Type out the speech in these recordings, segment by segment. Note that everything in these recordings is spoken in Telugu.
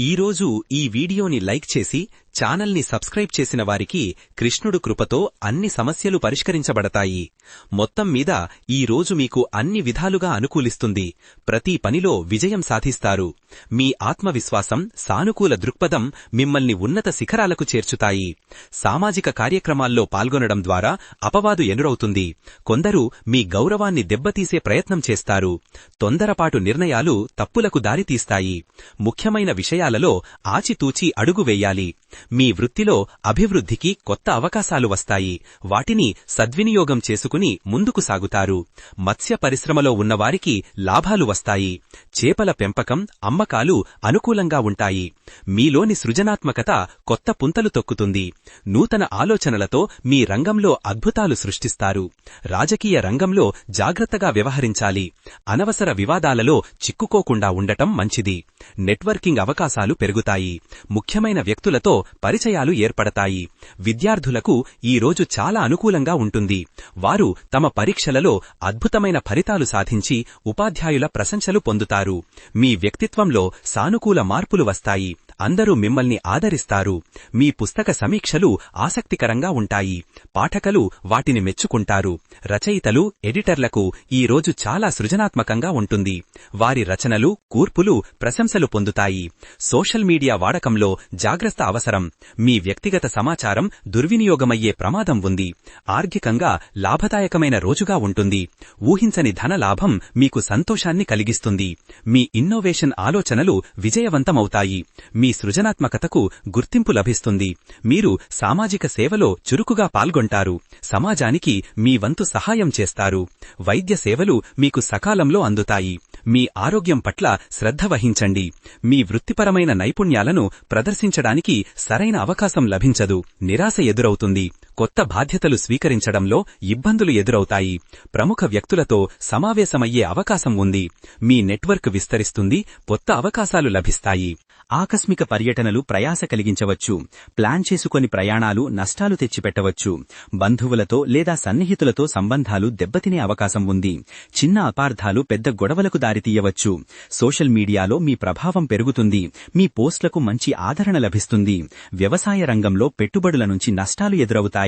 ఈరోజు ఈ వీడియోని లైక్ చేసి ఛానల్ని సబ్స్క్రైబ్ చేసిన వారికి కృష్ణుడు కృపతో అన్ని సమస్యలు పరిష్కరించబడతాయి. మొత్తం మీద ఈ రోజు మీకు అన్ని విధాలుగా అనుకూలిస్తుంది. ప్రతి పనిలో విజయం సాధిస్తారు. మీ ఆత్మవిశ్వాసం సానుకూల దృక్పథం మిమ్మల్ని ఉన్నత శిఖరాలకు చేర్చుతాయి. సామాజిక కార్యక్రమాల్లో పాల్గొనడం ద్వారా అపవాదు ఎనురవుతుంది కొందరు మీ గౌరవాన్ని దెబ్బతీసే ప్రయత్నం చేస్తారు. తొందరపాటు నిర్ణయాలు తప్పులకు దారితీస్తాయి. ముఖ్యమైన విషయాలలో ఆచితూచి అడుగు వేయాలి. మీ వృత్తిలో అభివృద్ధికి కొత్త అవకాశాలు వస్తాయి. వాటిని సద్వినియోగం చేసుకుని ముందుకు సాగుతారు. మత్స్య పరిశ్రమలో ఉన్నవారికి లాభాలు వస్తాయి. చేపల పెంపకం అమ్మకాలు అనుకూలంగా ఉంటాయి. మీలోని సృజనాత్మకత కొత్త పుంతలు తొక్కుతుంది. నూతన ఆలోచనలతో మీ రంగంలో అద్భుతాలు సృష్టిస్తారు. రాజకీయ రంగంలో జాగ్రత్తగా వ్యవహరించాలి. అనవసర వివాదాలలో చిక్కుకోకుండా ఉండటం మంచిది. నెట్వర్కింగ్ అవకాశాలు పెరుగుతాయి. ముఖ్యమైన వ్యక్తులతో పరిచయాలు ఏర్పడతాయి. విద్యార్థులకు ఈ రోజు చాలా అనుకూలంగా ఉంటుంది. వారు తమ పరీక్షలలో అద్భుతమైన ఫలితాలు సాధించి ఉపాధ్యాయుల ప్రశంసలు పొందుతారు. మీ వ్యక్తిత్వంలో సానుకూల మార్పులు వస్తాయి. అందరూ మిమ్మల్ని ఆదరిస్తారు. మీ పుస్తక సమీక్షలు ఆసక్తికరంగా ఉంటాయి. పాఠకులు వాటిని మెచ్చుకుంటారు. రచయితలు ఎడిటర్లకు ఈ రోజు చాలా సృజనాత్మకంగా ఉంటుంది. వారి రచనలు కూర్పులు ప్రశంసలు పొందుతాయి. సోషల్ మీడియా వాడకంలో జాగ్రత్త అవసరం. మీ వ్యక్తిగత సమాచారం దుర్వినియోగమయ్యే ప్రమాదం ఉంది. ఆర్థికంగా లాభదాయకమైన రోజుగా ఉంటుంది. ఊహించని ధన లాభం మీకు సంతోషాన్ని కలిగిస్తుంది. మీ ఇన్నోవేషన్ ఆలోచనలు విజయవంతమవుతాయి. మీ మీ సృజనాత్మకతకు గుర్తింపు లభిస్తుంది. మీరు సామాజిక సేవలో చురుకుగా పాల్గొంటారు. సమాజానికి మీ వంతు సహాయం చేస్తారు. వైద్య సేవలు మీకు సకాలంలో అందుతాయి. మీ ఆరోగ్యం పట్ల శ్రద్ధ వహించండి. మీ వృత్తిపరమైన నైపుణ్యాలను ప్రదర్శించడానికి సరైన అవకాశం లభించదు. నిరాశ ఎదురవుతుంది. కొత్త బాధ్యతలు స్వీకరించడంలో ఇబ్బందులు ఎదురవుతాయి. ప్రముఖ వ్యక్తులతో సమావేశమయ్యే అవకాశం ఉంది. మీ నెట్వర్క్ విస్తరిస్తుంది కొత్త అవకాశాలు లభిస్తాయి. ఆకస్మిక పర్యటనలు ప్రయాస కలిగించవచ్చు. ప్లాన్ చేసుకొని ప్రయాణాలు నష్టాలు తెచ్చిపెట్టవచ్చు. బంధువులతో లేదా సన్నిహితులతో సంబంధాలు దెబ్బతినే అవకాశం ఉంది. చిన్న అపార్థాలు పెద్ద గొడవలకు దారితీయవచ్చు. సోషల్ మీడియాలో మీ ప్రభావం పెరుగుతుంది. మీ పోస్టులకు మంచి ఆదరణ లభిస్తుంది. వ్యవసాయ రంగంలో పెట్టుబడుల నుంచి నష్టాలు ఎదురవుతాయి.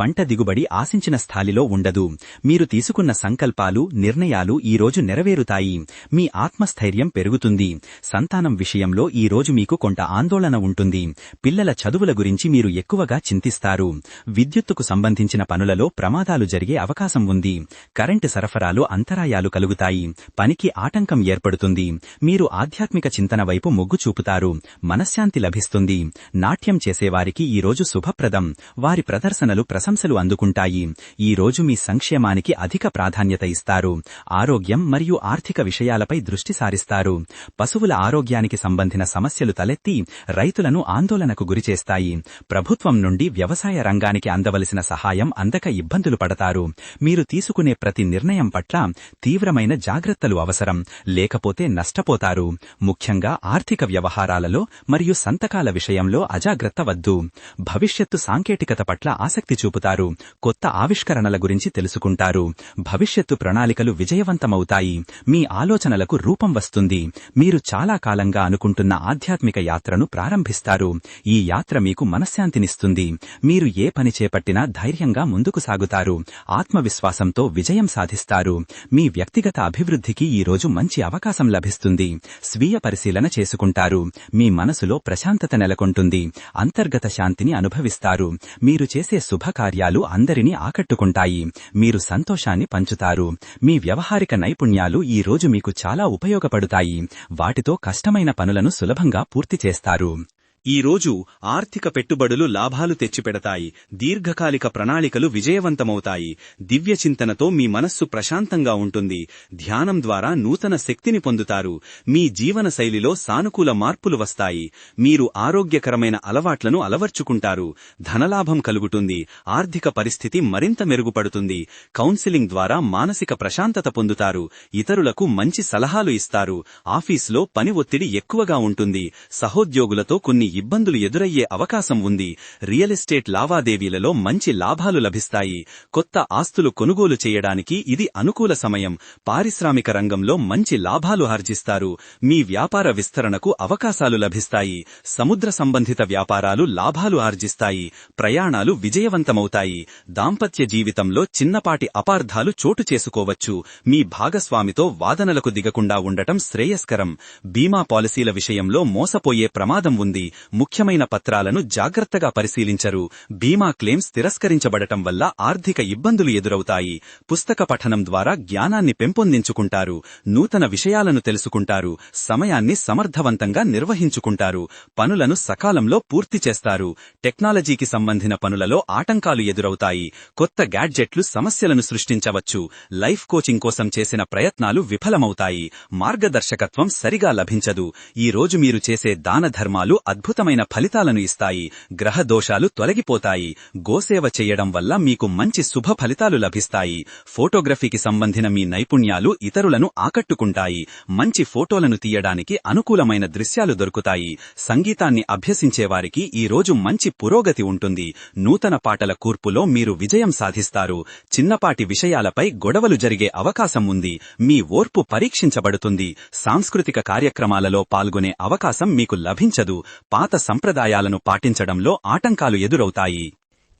పంట దిగుబడి ఆశించిన స్థాయిలో ఉండదు. మీరు తీసుకున్న సంకల్పాలు నిర్ణయాలు ఈ రోజు నెరవేరుతాయి. మీ ఆత్మస్థైర్యం పెరుగుతుంది. సంతానం విషయంలో ఈ రోజు మీకు కొంత ఆందోళన ఉంటుంది. పిల్లల చదువుల గురించి మీరు ఎక్కువగా చింతిస్తారు. విద్యుత్తుకు సంబంధించిన పనులలో ప్రమాదాలు జరిగే అవకాశం ఉంది. కరెంటు సరఫరాలో అంతరాయాలు కలుగుతాయి. పనికి ఆటంకం ఏర్పడుతుంది. మీరు ఆధ్యాత్మిక చింతన వైపు మొగ్గు చూపుతారు. మనశ్శాంతి లభిస్తుంది. నాట్యం చేసేవారికి ఈ రోజు శుభప్రదం. వారి ప్రదర్శన ఉపాసనలు ప్రశంసలు అందుకుంటాయి. ఈ రోజు మీ సంక్షేమానికి అధిక ప్రాధాన్యత ఇస్తారు. ఆరోగ్యం మరియు ఆర్థిక విషయాలపై దృష్టి సారిస్తారు. పశువుల ఆరోగ్యానికి సంబంధించిన సమస్యలు తలెత్తి రైతులను ఆందోళనకు గురిచేస్తాయి. ప్రభుత్వం నుండి వ్యవసాయ రంగానికి అందవలసిన సహాయం అందక ఇబ్బందులు పడతారు. మీరు తీసుకునే ప్రతి నిర్ణయం పట్ల తీవ్రమైన జాగ్రత్తలు అవసరం. లేకపోతే నష్టపోతారు. ముఖ్యంగా ఆర్థిక వ్యవహారాలలో మరియు సంతకాల విషయంలో అజాగ్రత్త వద్దు. భవిష్యత్తు సాంకేతికత పట్ల ఆసక్తి చూపుతారు కొత్త ఆవిష్కరణల గురించి తెలుసుకుంటారు. భవిష్యత్తు ప్రణాళికలు విజయవంతమవుతాయి. మీ ఆలోచనలకు రూపం వస్తుంది. మీరు చాలా కాలంగా అనుకుంటున్న ఆధ్యాత్మిక యాత్రను ప్రారంభిస్తారు. ఈ యాత్ర మీకు మనశ్శాంతినిస్తుంది. మీరు ఏ పని చేపట్టినా ధైర్యంగా ముందుకు సాగుతారు. ఆత్మవిశ్వాసంతో విజయం సాధిస్తారు. మీ వ్యక్తిగత అభివృద్ధికి ఈ రోజు మంచి అవకాశం లభిస్తుంది. స్వీయ పరిశీలన చేసుకుంటారు. మీ మనసులో ప్రశాంతత నెలకొంటుంది. అంతర్గత శాంతిని అనుభవిస్తారు. మీరు చేసే శుభకార్యాలు అందరినీ ఆకట్టుకుంటాయి. మీరు సంతోషాన్ని పంచుతారు. మీ వ్యవహారిక నైపుణ్యాలు ఈ రోజు మీకు చాలా ఉపయోగపడుతాయి. వాటితో కష్టమైన పనులను సులభంగా పూర్తి చేస్తారు. ఈ రోజు ఆర్థిక పెట్టుబడులు లాభాలు తెచ్చిపెడతాయి. దీర్ఘకాలిక ప్రణాళికలు విజయవంతమవుతాయి. దివ్య చింతనతో మీ మనస్సు ప్రశాంతంగా ఉంటుంది. ధ్యానం ద్వారా నూతన శక్తిని పొందుతారు. మీ జీవన శైలిలో సానుకూల మార్పులు వస్తాయి. మీరు ఆరోగ్యకరమైన అలవాట్లను అలవర్చుకుంటారు. ధనలాభం కలుగుతుంది. ఆర్థిక పరిస్థితి మరింత మెరుగుపడుతుంది. కౌన్సిలింగ్ ద్వారా మానసిక ప్రశాంతత పొందుతారు. ఇతరులకు మంచి సలహాలు ఇస్తారు. ఆఫీసులో పని ఒత్తిడి ఎక్కువగా ఉంటుంది. సహోద్యోగులతో కొన్ని ఇబ్బందులు ఎదురయ్యే అవకాశం ఉంది. రియల్ ఎస్టేట్ లావాదేవీలలో మంచి లాభాలు లభిస్తాయి. కొత్త ఆస్తులు కొనుగోలు చేయడానికి ఇది అనుకూల సమయం. పారిశ్రామిక రంగంలో మంచి లాభాలు ఆర్జిస్తారు మీ వ్యాపార విస్తరణకు అవకాశాలు లభిస్తాయి. సముద్ర సంబంధిత వ్యాపారాలు లాభాలు ఆర్జిస్తాయి ప్రయాణాలు విజయవంతమవుతాయి. దాంపత్య జీవితంలో చిన్నపాటి అపార్థాలు చోటు చేసుకోవచ్చు. మీ భాగస్వామితో వాదనలకు దిగకుండా ఉండటం శ్రేయస్కరం. బీమా పాలసీల విషయంలో మోసపోయే ప్రమాదం ఉంది. ముఖ్యమైన పత్రాలను జాగ్రత్తగా పరిశీలించరు. బీమా క్లెయిమ్స్ తిరస్కరించబడటం వల్ల ఆర్థిక ఇబ్బందులు ఎదురవుతాయి. పుస్తక పఠనం ద్వారా జ్ఞానాన్ని పెంపొందించుకుంటారు. నూతన విషయాలను తెలుసుకుంటారు. సమయాన్ని సమర్థవంతంగా నిర్వహించుకుంటారు. పనులను సకాలంలో పూర్తి చేస్తారు. టెక్నాలజీకి సంబంధించిన పనులలో ఆటంకాలు ఎదురవుతాయి. కొత్త గ్యాడ్జెట్లు సమస్యలను సృష్టించవచ్చు. లైఫ్ కోచింగ్ కోసం చేసిన ప్రయత్నాలు విఫలమవుతాయి. మార్గదర్శకత్వం సరిగా లభించదు. ఈ రోజు మీరు చేసే దాన ధర్మాలు అద్భుతమైన ఫలితాలను ఇస్తాయి. గ్రహ దోషాలు తొలగిపోతాయి. గోసేవ చేయడం వల్ల మీకు మంచి శుభ ఫలితాలు లభిస్తాయి. ఫోటోగ్రఫీకి సంబంధించిన మీ నైపుణ్యాలు ఇతరులను ఆకట్టుకుంటాయి. మంచి ఫోటోలను తీయడానికి అనుకూలమైన దృశ్యాలు దొరుకుతాయి. సంగీతాన్ని అభ్యసించేవారికి ఈ రోజు మంచి పురోగతి ఉంటుంది. నూతన పాటల కూర్పులో మీరు విజయం సాధిస్తారు. చిన్నపాటి విషయాలపై గొడవలు జరిగే అవకాశం ఉంది. మీ ఓర్పు పరీక్షించబడుతుంది. సాంస్కృతిక కార్యక్రమాలలో పాల్గొనే అవకాశం మీకు లభించదు. పాత సంప్రదాయాలను పాటించడంలో ఆటంకాలు ఎదురవుతాయి.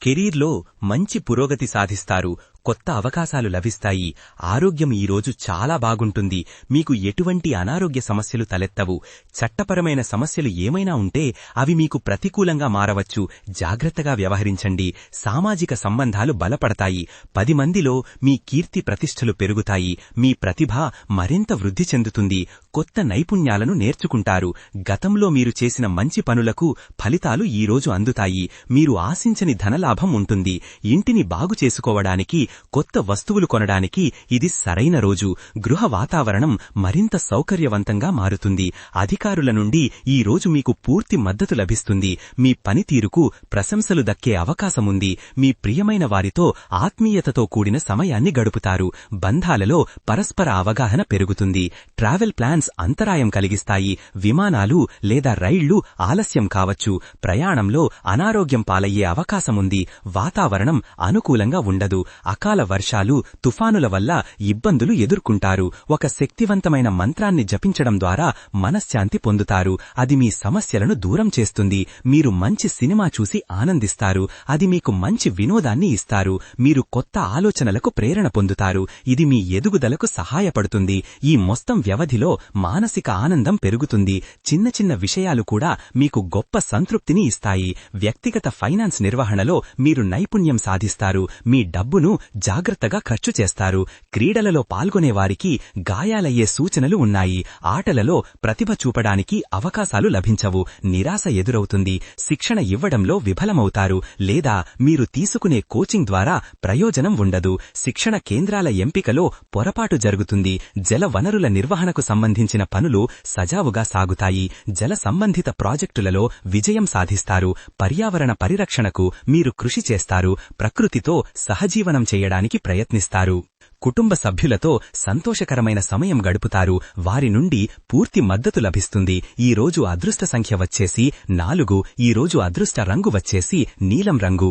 కెరీర్లో మంచి పురోగతి సాధిస్తారు కొత్త అవకాశాలు లభిస్తాయి. ఆరోగ్యం ఈరోజు చాలా బాగుంటుంది. మీకు ఎటువంటి అనారోగ్య సమస్యలు తలెత్తవు. చట్టపరమైన సమస్యలు ఏమైనా ఉంటే అవి మీకు ప్రతికూలంగా మారవచ్చు. జాగ్రత్తగా వ్యవహరించండి. సామాజిక సంబంధాలు బలపడతాయి. పది మందిలో మీ కీర్తి ప్రతిష్టలు పెరుగుతాయి. మీ ప్రతిభ మరింత వృద్ధి చెందుతుంది. కొత్త నైపుణ్యాలను నేర్చుకుంటారు. గతంలో మీరు చేసిన మంచి పనులకు ఫలితాలు ఈరోజు అందుతాయి. మీరు ఆశించని ధనలాభం ఉంటుంది. ఇంటిని బాగు చేసుకోవడానికి కొత్త వస్తువులు కొనడానికి ఇది సరైన రోజు. గృహ వాతావరణం మరింత సౌకర్యవంతంగా మారుతుంది. అధికారుల నుండి ఈ రోజు మీకు పూర్తి మద్దతు లభిస్తుంది. మీ పనితీరుకు ప్రశంసలు దక్కే అవకాశముంది. మీ ప్రియమైన వారితో ఆత్మీయతతో కూడిన సమయాన్ని గడుపుతారు. బంధాలలో పరస్పర అవగాహన పెరుగుతుంది. ట్రావెల్ ప్లాన్స్ అంతరాయం కలిగిస్తాయి. విమానాలు లేదా రైళ్ళు ఆలస్యం కావచ్చు. ప్రయాణంలో అనారోగ్యం పాలయ్యే అవకాశముంది. వాతావరణం అనుకూలంగా ఉండదు. అకాల వర్షాలు తుఫానుల వల్ల ఇబ్బందులు ఎదుర్కొంటారు. ఒక శక్తివంతమైన మంత్రాన్ని జపించడం ద్వారా మనశ్శాంతి పొందుతారు. అది మీ సమస్యలను దూరం చేస్తుంది. మీరు మంచి సినిమా చూసి ఆనందిస్తారు. అది మీకు మంచి వినోదాన్ని ఇస్తారు. మీరు కొత్త ఆలోచనలకు ప్రేరణ పొందుతారు. ఇది మీ ఎదుగుదలకు సహాయపడుతుంది. ఈ మొత్తం వ్యవధిలో మానసిక ఆనందం పెరుగుతుంది. చిన్న చిన్న విషయాలు కూడా మీకు గొప్ప సంతృప్తిని ఇస్తాయి. వ్యక్తిగత ఫైనాన్స్ నిర్వహణలో మీరు నైపుణ్యం సాధిస్తారు. మీ డబ్బును జాగ్రత్తగా ఖర్చు చేస్తారు. క్రీడలలో పాల్గొనేవారికి గాయాలయ్యే సూచనలు ఉన్నాయి. ఆటలలో ప్రతిభ చూపడానికి అవకాశాలు లభించవు. నిరాశ ఎదురవుతుంది. శిక్షణ ఇవ్వడంలో విఫలమవుతారు. లేదా మీరు తీసుకునే కోచింగ్ ద్వారా ప్రయోజనం ఉండదు. శిక్షణ కేంద్రాల ఎంపికలో పొరపాటు జరుగుతుంది. జల వనరుల నిర్వహణకు సంబంధించి సంబంధించిన పనులు సజావుగా సాగుతాయి. జల సంబంధిత ప్రాజెక్టులలో విజయం సాధిస్తారు. పర్యావరణ పరిరక్షణకు మీరు కృషి చేస్తారు. ప్రకృతితో సహజీవనం చేయడానికి ప్రయత్నిస్తారు. కుటుంబ సభ్యులతో సంతోషకరమైన సమయం గడుపుతారు. వారి నుండి పూర్తి మద్దతు లభిస్తుంది. ఈ రోజు అదృష్ట సంఖ్య వచ్చేసి నాలుగు. ఈ రోజు అదృష్ట రంగు వచ్చేసి నీలం రంగు.